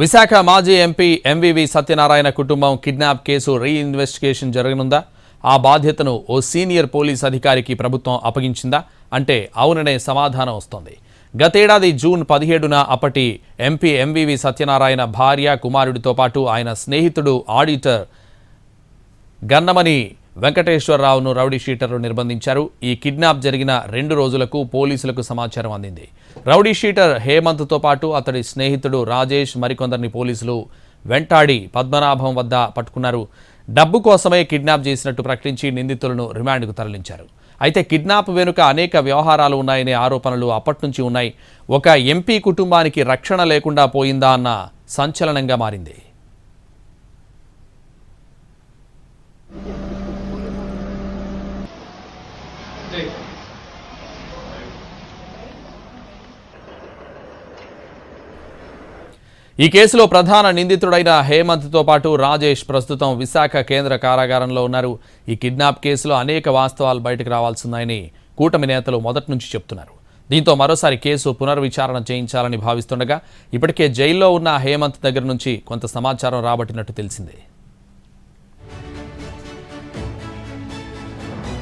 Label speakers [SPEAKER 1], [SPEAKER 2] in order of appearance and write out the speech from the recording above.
[SPEAKER 1] విశాఖ మాజీ MP MVV Satyanarayana కుటుంబం kidnap case reinvestigation జరగనుందా? ఆ బాధ్యతను ఓ సీనియర్ పోలీస్ అధికారికి ప్రభుత్వం అప్పగించిందా? అంటే అవుననే సమాధానం వస్తోంది. గతేడాది జూన్ పదిహేడున అప్పటి ఎంపీ ఎంవివి సత్యనారాయణ భార్య కుమారుడితో పాటు ఆయన స్నేహితుడు ఆడిటర్ గన్నమని వెంకటేశ్వరరావును రౌడీ షీటర్లు నిర్బంధించారు. ఈ కిడ్నాప్ జరిగిన రెండు రోజులకు పోలీసులకు సమాచారం అందింది. రౌడీ షీటర్ హేమంత్తో పాటు అతడి స్నేహితుడు రాజేష్ మరికొందరిని పోలీసులు వెంటాడి పద్మనాభం వద్ద పట్టుకున్నారు. డబ్బు కోసమే కిడ్నాప్ చేసినట్టు ప్రకటించి నిందితులను రిమాండ్కు తరలించారు. అయితే కిడ్నాప్ వెనుక అనేక వ్యవహారాలు ఉన్నాయనే ఆరోపణలు అప్పట్నుంచి ఉన్నాయి. ఒక ఎంపీ కుటుంబానికి రక్షణ లేకుండా పోయిందా అన్న సంచలనంగా మారింది. ఈ కేసులో ప్రధాన నిందితుడైన హేమంత్తో పాటు రాజేష్ ప్రస్తుతం విశాఖ కేంద్ర కారాగారంలో ఉన్నారు. ఈ కిడ్నాప్ కేసులో అనేక వాస్తవాలు బయటకు రావాల్సిందని కూటమి నేతలు మొదటి నుంచి చెప్తున్నారు. దీంతో మరోసారి కేసు పునర్విచారణ చేయించాలని భావిస్తుండగా ఇప్పటికే జైల్లో ఉన్న హేమంత్ దగ్గర నుంచి కొంత సమాచారం రాబట్టినట్టు తెలిసిందే.